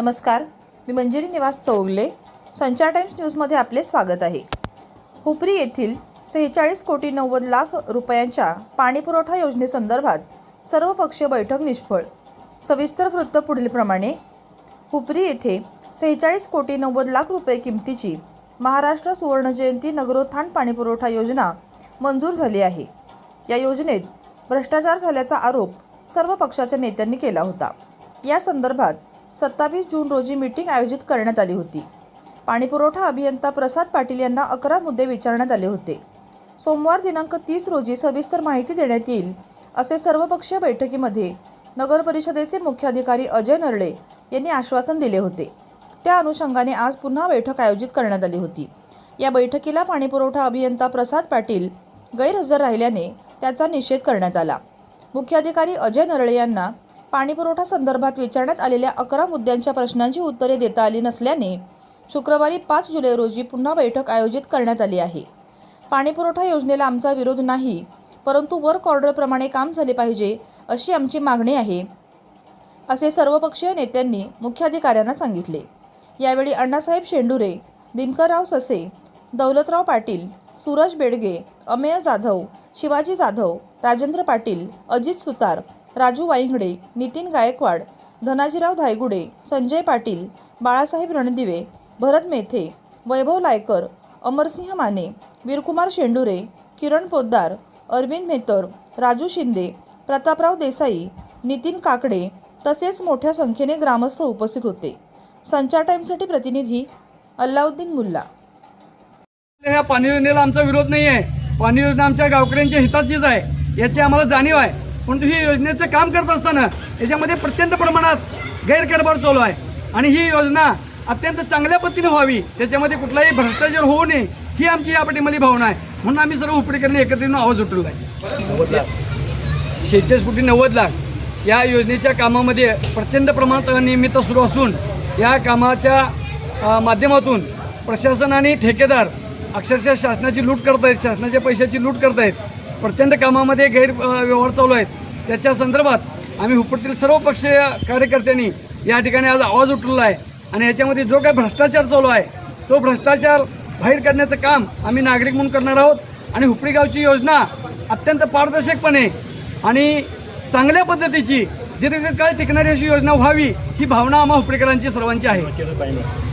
नमस्कार. मी मंजिरी निवास चौगले. संचार टाइम्स न्यूजमध्ये आपले स्वागत आहे. हुपरी येथील सेहेचाळीस कोटी नव्वद लाख रुपयांच्या पाणीपुरवठा योजनेसंदर्भात सर्वपक्षीय बैठक निष्फळ. सविस्तर वृत्त पुढीलप्रमाणे हुपरी येथे सेहेचाळीस कोटी नव्वद लाख रुपये किमतीची महाराष्ट्र सुवर्णजयंती नगरोत्थान पाणीपुरवठा योजना मंजूर झाली आहे. या योजनेत भ्रष्टाचार झाल्याचा आरोप सर्व पक्षाच्या नेत्यांनी केला होता. या संदर्भात सत्तावीस जून रोजी मीटिंग आयोजित करण्यात आली होती. पाणीपुरवठा अभियंता प्रसाद पाटील यांना अकरा मुद्दे विचारण्यात आले होते. सोमवार दिनांक तीस रोजी सविस्तर माहिती देण्यात येईल असे सर्वपक्षीय बैठकीमध्ये नगर परिषदेचे मुख्याधिकारी अजय नरळे यांनी आश्वासन दिले होते. त्या अनुषंगाने आज पुन्हा बैठक आयोजित करण्यात आली होती. या बैठकीला पाणीपुरवठा अभियंता प्रसाद पाटील गैरहजर राहिल्याने त्याचा निषेध करण्यात आला. मुख्याधिकारी अजय नरळे यांना पाणीपुरवठा संदर्भात विचारण्यात आलेल्या अकरा मुद्द्यांच्या प्रश्नांची उत्तरे देता आली नसल्याने शुक्रवारी पाच जुलै रोजी पुन्हा बैठक आयोजित करण्यात आली आहे. पाणीपुरवठा योजनेला आमचा विरोध नाही परंतु वर्क ऑर्डरप्रमाणे काम झाले पाहिजे अशी आमची मागणी आहे असे सर्वपक्षीय नेत्यांनी मुख्याधिकाऱ्यांना सांगितले. यावेळी अण्णासाहेब शेंडुरे दिनकरराव ससे दौलतराव पाटील सूरज बेडगे अमेय जाधव शिवाजी जाधव राजेंद्र पाटील अजित सुतार राजू वाईंगडे नितीन गायकवाड धनाजीराव धायगुडे संजय पाटील बाळासाहेब रणदिवे भरत मेथे वैभव लायकर अमरसिंह माने वीरकुमार शेंडुरे किरण पोद्दार अरविंद मेतर राजू शिंदे प्रतापराव देसाई नितीन काकडे तसेच मोठ्या संख्येने ग्रामस्थ उपस्थित होते. संचार टाईमसाठी प्रतिनिधी अल्लाउद्दीन मुल्ला. ह्या पाणी योजनेला आमचा विरोध नाही आहे पाणी योजना आमच्या गावकऱ्यांच्या हिताचीच आहे. याची आम्हाला जाणीव आहे. परंतु ही योजनेचं काम करत असताना याच्यामध्ये प्रचंड प्रमाणात गैरकारभार चालू आहे. आणि ही योजना अत्यंत चांगल्या पद्धतीने व्हावी त्याच्यामध्ये कुठलाही भ्रष्टाचार होऊ नये ही आमची या पाठीमाली भावना आहे. म्हणून आम्ही सर्व उपरीकरणे एकत्रित आवाज उठवला आहे. शेहेचाळीस कोटी नव्वद लाख या योजनेच्या कामामध्ये प्रचंड प्रमाणात अनियमितता सुरू असून या कामाच्या माध्यमातून प्रशासन आणि ठेकेदार अक्षरशः शासनाची लूट करत आहेत शासनाच्या पैशाची लूट करत आहेत प्रचंड कामामध्ये गैर व्यवहार चालू आहेत. त्याच्या संदर्भात आम्ही हुपडतील सर्व पक्षीय कार्यकर्त्यांनी या ठिकाणी आज आवाज उठवला आहे. आणि याच्यामध्ये जो काही भ्रष्टाचार चालू आहे तो भ्रष्टाचार बाहेर काढण्याचं काम आम्ही नागरिक म्हणून करणार आहोत. आणि हुपडी गावची योजना अत्यंत पारदर्शकपणे आणि चांगल्या पद्धतीची दीर्घकाळ टिकणारी अशी योजना व्हावी ही भावना आम्हा हुपडीकरांची सर्वांची आहे.